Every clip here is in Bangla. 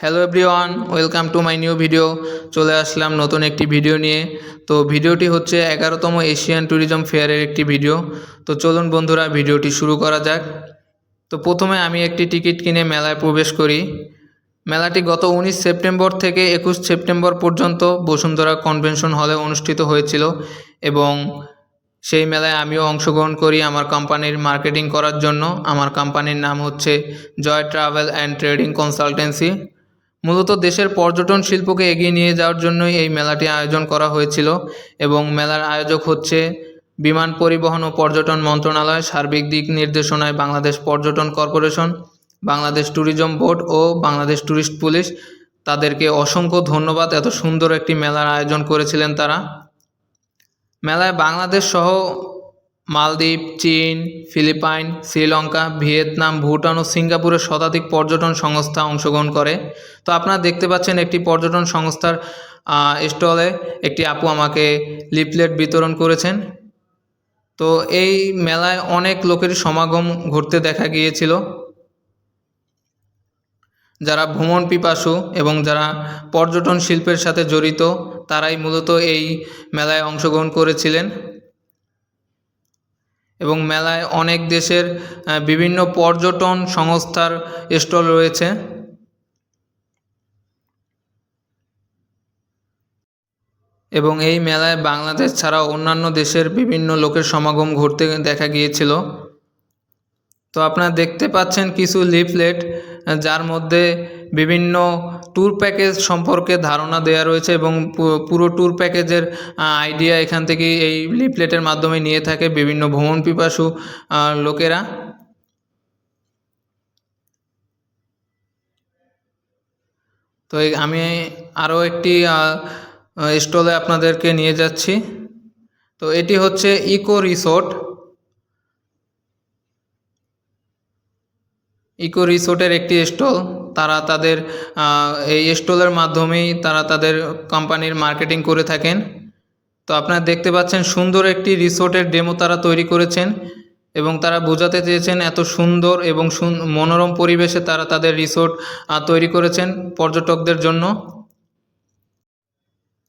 Hello everyone welcome to my new video চলে আসলাম নতুন একটি ভিডিও নিয়ে। তো ভিডিওটি হচ্ছে এগারোতম এশিয়ান ট্যুরিজম ফেয়ারের একটি ভিডিও তো চলুন বন্ধুরা ভিডিওটি শুরু করা যাক। তো প্রথমে আমি একটি টিকিট কিনে মেলায় প্রবেশ করি। মেলাটি গত উনিশ সেপ্টেম্বর থেকে একুশ সেপ্টেম্বর পর্যন্ত বসুন্ধরা কনভেনশন হলে অনুষ্ঠিত হয়েছিল এবং সেই মেলায় আমিও অংশগ্রহণ করি আমার কোম্পানির মার্কেটিং করার জন্য। আমার কোম্পানির নাম হচ্ছে Joy travel and trading consultancy মূলত দেশের পর্যটন শিল্পকে এগিয়ে নিয়ে যাওয়ার জন্যই এই মেলাটি আয়োজন করা হয়েছিল এবং মেলার আয়োজক হচ্ছে বিমান পরিবহন ও পর্যটন মন্ত্রণালয়, সার্বিক দিক নির্দেশনায় বাংলাদেশ পর্যটন কর্পোরেশন, বাংলাদেশ ট্যুরিজম বোর্ড ও বাংলাদেশ ট্যুরিস্ট পুলিশ। তাদেরকে অসংখ্য ধন্যবাদ, এত সুন্দর একটি মেলার আয়োজন করেছিলেন তারা। মেলায় বাংলাদেশ সহ মালদ্বীপ, চীন, ফিলিপাইন, শ্রীলঙ্কা, ভিয়েতনাম, ভুটান ও সিঙ্গাপুরের শতাধিক পর্যটন সংস্থা অংশগ্রহণ করে। তো আপনারা দেখতে পাচ্ছেন একটি পর্যটন সংস্থার স্টলে একটি আপু আমাকে লিফলেট বিতরণ করেছেন। তো এই মেলায় অনেক লোকের সমাগম ঘটতে দেখা গিয়েছিল। যারা ভ্রমণ পিপাসু এবং যারা পর্যটন শিল্পের সাথে জড়িত, তারাই মূলত এই মেলায় অংশগ্রহণ করেছিলেন। এবং মেলায় অনেক দেশের বিভিন্ন পর্যটন সংস্থার স্টল রয়েছে। এবং এই মেলায় বাংলাদেশ ছাড়া অন্যান্য দেশের বিভিন্ন লোকের সমাগম ঘটতে দেখা গিয়েছিল। তো আপনারা দেখতে পাচ্ছেন কিছু লিফলেট, যার মধ্যে বিভিন্ন ট্যুর প্যাকেজ সম্পর্কে ধারণা দেওয়া রয়েছে এবং পুরো ট্যুর প্যাকেজের আইডিয়া এখান থেকে এই লিফলেটের মাধ্যমে নিয়ে থাকে বিভিন্ন ভ্রমণ পিপাসু লোকেরা। তো আমি আরও একটি স্টলে আপনাদেরকে নিয়ে যাচ্ছি। তো এটি হচ্ছে ইকো রিসোর্ট। ইকো রিসোর্টের একটি স্টল। তারা তাদের এই স্টলের মাধ্যমেই তারা তাদের কোম্পানির মার্কেটিং করে থাকেন। তো আপনারা দেখতে পাচ্ছেন সুন্দর একটি রিসোর্টের ডেমো তারা তৈরি করেছেন এবং তারা বোঝাতে চেয়েছেন এত সুন্দর এবং মনোরম পরিবেশে তারা তাদের রিসোর্ট তৈরি করেছেন পর্যটকদের জন্য।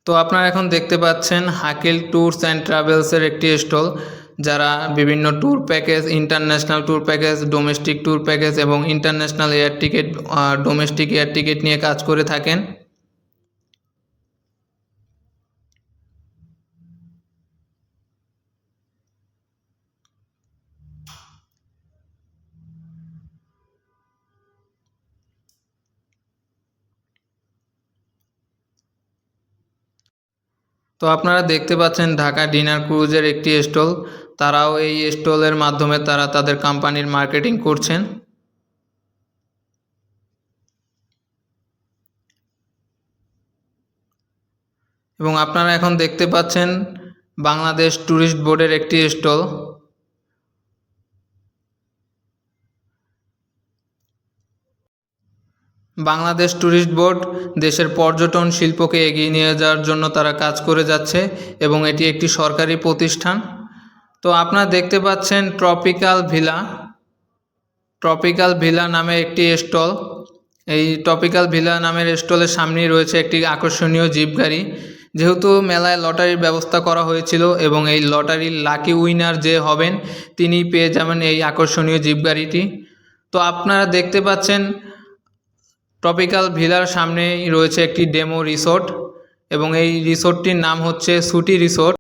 তো আপনারা এখন দেখতে পাচ্ছেন হাকিল ট্যুরস অ্যান্ড ট্রাভেলসের একটি স্টল। যারা বিভিন্ন tour package international tour package domestic tour package এবং international air ticket domestic air ticket নিয়ে কাজ করে থাকেন। তো আপনারা দেখতে পাচ্ছেন ঢাকা ডিনার ক্রুজের একটি স্টল। তারাও এই স্টলের মাধ্যমে তারা তাদের কোম্পানির মার্কেটিং করছেন। এবং আপনারা এখন দেখতে পাচ্ছেন বাংলাদেশ ট্যুরিস্ট বোর্ডের একটি স্টল। বাংলাদেশ ট্যুরিস্ট বোর্ড দেশের পর্যটন শিল্পকে এগিয়ে নিয়ে যাওয়ার জন্য তারা কাজ করে যাচ্ছে এবং এটি একটি সরকারি প্রতিষ্ঠান। তো আপনারা দেখতে পাচ্ছেন ট্রপিক্যাল ভিলা ট্রপিক্যাল ভিলা নামে একটি স্টল। এই ট্রপিক্যাল ভিলা নামের স্টলের সামনেই রয়েছে একটি আকর্ষণীয় জিপ গাড়ি যেহেতু মেলায় লটারির ব্যবস্থা করা হয়েছিল এবং এই লটারির লাকি উইনার যে হবেন, তিনি পেয়ে যাবেন এই আকর্ষণীয় জিপ গাড়িটি তো আপনারা দেখতে পাচ্ছেন ট্রপিক্যাল ভিলার সামনেই রয়েছে একটি ডেমো রিসোর্ট এবং এই রিসোর্টটির নাম হচ্ছে সুটি রিসোর্ট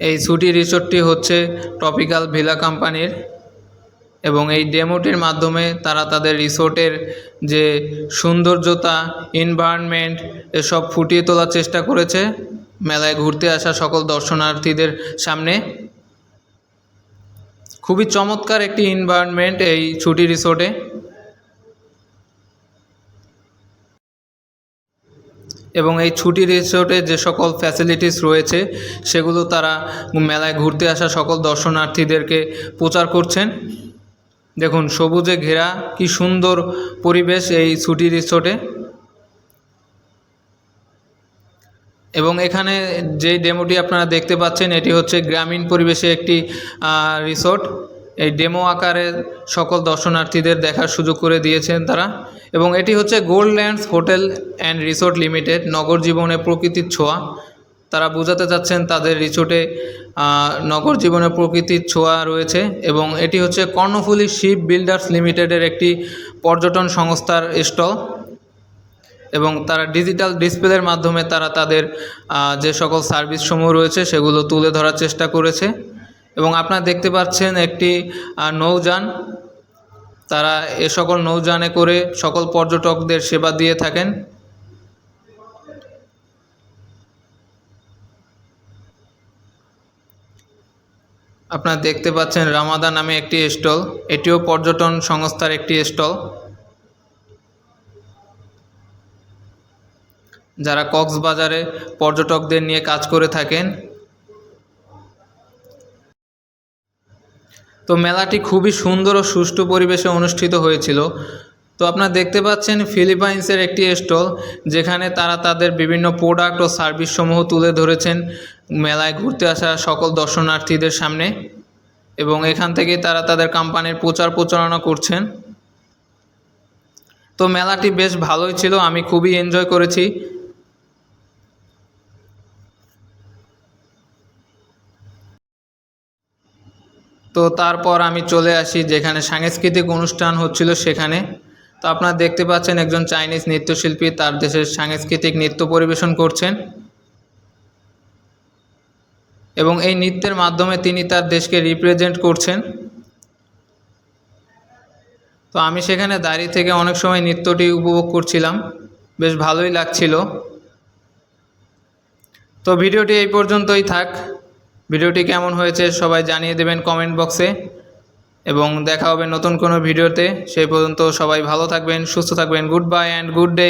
এই সুটি রিসোর্টটি হচ্ছে ট্রপিক্যাল ভিলা কোম্পানির এবং এই ডেমোটির মাধ্যমে তারা তাদের রিসোর্টের যে সৌন্দর্যতা এনভায়রনমেন্ট এসব ফুটিয়ে তোলার চেষ্টা করেছে। মেলায় ঘুরতে আসা সকল দর্শনার্থীদের সামনে। খুবই চমৎকার একটি এনভায়রনমেন্ট এই ছুটি রিসোর্টে। এবং এই ছুটি রিসোর্টে যে সকল ফ্যাসিলিটিস রয়েছে, সেগুলো তারা মেলায় ঘুরতে আসা সকল দর্শনার্থীদেরকে প্রচার করছেন। দেখুন, সবুজে ঘেরা কি সুন্দর পরিবেশ এই ছুটি রিসোর্টে। এবং এখানে যে ডেমোটি আপনারা দেখতে পাচ্ছেন, এটি হচ্ছে গ্রামীণ পরিবেশে একটি রিসোর্ট। এই ডেমো আকারে সকল দর্শনার্থীদের দেখার সুযোগ করে দিয়েছেন তারা। এবং এটি হচ্ছে Gold Lands Hotel and Resort Limited, নগর জীবনে প্রকৃতির ছোঁয়া। তারা বোঝাতে চাচ্ছেন তাদের রিসোর্টে নগর জীবনে প্রকৃতির ছোঁয়া রয়েছে এবং এটি হচ্ছে কর্ণফুলী শিপ বিল্ডার্স লিমিটেডের একটি পর্যটন সংস্থার স্টল। এবং তারা ডিজিটাল ডিসপ্লের মাধ্যমে তারা তাদের যে সকল সার্ভিসসমূহ রয়েছে সেগুলো তুলে ধরার চেষ্টা করেছে। এবং আপনারা দেখতে পাচ্ছেন একটি নৌযান। তারা এ সকল নৌযানে করে সকল পর্যটকদের সেবা দিয়ে থাকেন। আপনারা দেখতে পাচ্ছেন রামাদা নামে একটি স্টল। এটিও পর্যটন সংস্থার একটি স্টল। যারা কক্সবাজারে পর্যটকদের নিয়ে কাজ করে থাকেন তো মেলাটি খুবই সুন্দর ও সুষ্ঠু পরিবেশে অনুষ্ঠিত হয়েছিল। তো আপনারা দেখতে পাচ্ছেন ফিলিপাইন্সের একটি স্টল, যেখানে তারা তাদের বিভিন্ন প্রোডাক্ট ও সার্ভিস সমূহ তুলে ধরেছেন মেলায় ঘুরতে আসা সকল দর্শনার্থীদের সামনে এবং এখান থেকে তারা তাদের কোম্পানির প্রচার প্রচারণা করছেন। তো মেলাটি বেশ ভালোই ছিল, আমি খুবই এনজয় করেছি। তো তারপর আমি চলে আসি যেখানে সাংস্কৃতিক অনুষ্ঠান হচ্ছিল সেখানে। তো আপনারা দেখতে পাচ্ছেন একজন চাইনিজ নৃত্যশিল্পী, তার দেশের সাংস্কৃতিক নৃত্য পরিবেশন করছেন। এবং এই নৃত্যের মাধ্যমে তিনি তার দেশকে রিপ্রেজেন্ট করছেন। তো আমি সেখানে দাঁড়িয়ে থেকে অনেক সময় নৃত্যটি উপভোগ করছিলাম। বেশ ভালোই লাগছিল। তো ভিডিওটি এই পর্যন্তই থাক। ভিডিওটি কেমন হয়েছে সবাই জানিয়ে দেবেন কমেন্ট বক্সে এবং দেখা হবে নতুন কোনো ভিডিওতে। সেই পর্যন্ত সবাই ভালো থাকবেন, সুস্থ থাকবেন। Good bye and good day